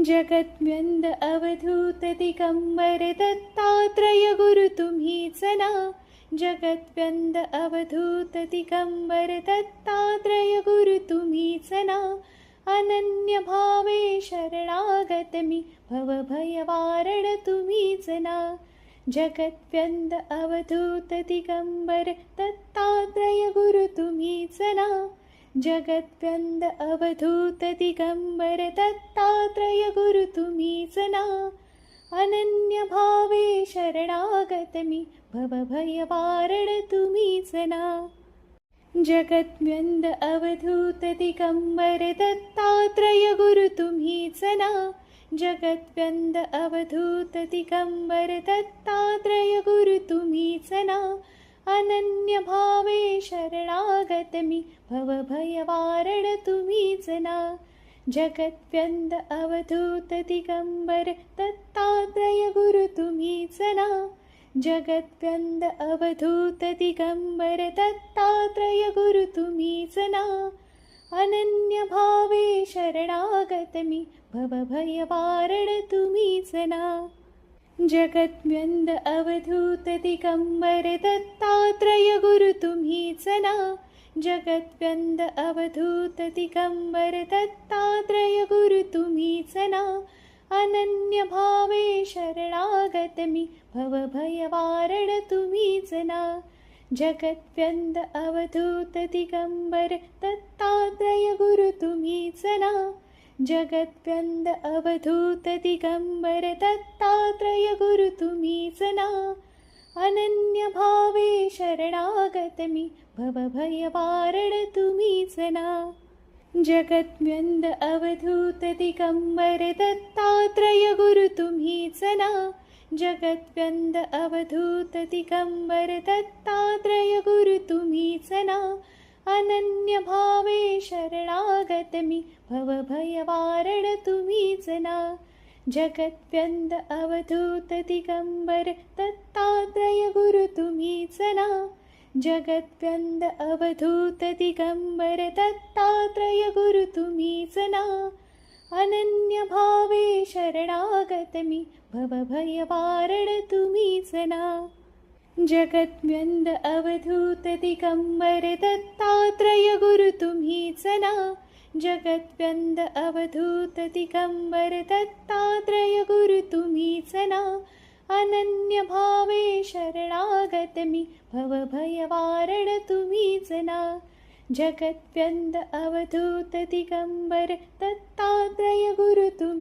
जगत्म्यन्द अवधूत दिगंबर दत्तात्रय गुरु तुम्हीच ना जगत्व्यंद अवधूत दिगंबर दत्तात्रय गुरु तुम्हीच ना अनन्य भावे शरणागत मी भवभयवारण तुम्हीच ना जगत्व्यंद अवधूत दिगंबर दत्तात्रय गुरु तुम्हीच ना जगत्व्यंद अवधूत दिगंबर दत्तात्रय गुरु तुम्हीच ना. अनन्य भावे शरणागत मी भवभयवारण तुम्हीच ना. जगत्म्यंद अवधूत दिगंबर दत्तात्रय गुरु तुम्हीच ना. जगत्व्यंद अवधूत दिगंबर दत्तात्रय गुरु तुम्हीच ना. अनन्य भावे शरणागत मी भवभयवारण तुम्हीच ना. जगत्व्यंद अवधूत दिगंबर दत्तात्रय गुरु तुम्हीच ना. जगत्व्यंद अवधूत दिगंबर दत्तात्रय गुरु तुम्हीच ना. अनन्य भावे शरणागत मी भवभयवारण तुम्हीच ना. जगद्व्यंद अवधूत दिगंबर दत्तात्रय गुरु तुम्हीच ना जगद्व्यंद अवधूत दिगंबर दत्तात्रय गुरु तुम्हीच ना अनन्य भावे शरणागत मी भवभयवारण तुम्हीच ना जगद्व्यंद अवधूत दिगंबर दत्तात्रय गुरु तुम्हीच ना जगत्व्यंद अवधूत दिगंबर दत्तात्रय गुरु तुम्हीच ना अनन्य भावे शरणागत मी भवभयवारण तुम्हीच ना जगद्व्यन्द अवधूत दिगंबर दत्तात्रय गुरु तुम्हीच ना जगत्व्यंद अवधूत दिगंबर दत्तात्रय गुरु तुम्हीच ना अनन्य भावे शरणागत मी भवभयवारण तुम्हीच ना. जगत्व्यंद अवधूत दिगंबर दत्तात्रय गुरु तुम्हीच ना. जगत्व्यंद अवधूत दिगंबर दत्तात्रय गुरु तुम्हीच ना. अनन्य भावे शरणागत मी भवभयवारण तुम्हीच ना. जगद्व्यंद अवधूत दिगंबर दत्तात्रय गुरु तुम्हीच ना जगद्व्यंद अवधूत दिगंबर दत्तात्रय गुरु तुम्हीच ना अनन्य भावे शरणागत मी भवभयवारण तुम्हीच ना जगद्व्यंद अवधूत दिगंबर दत्तात्रय गुरु तुम्ही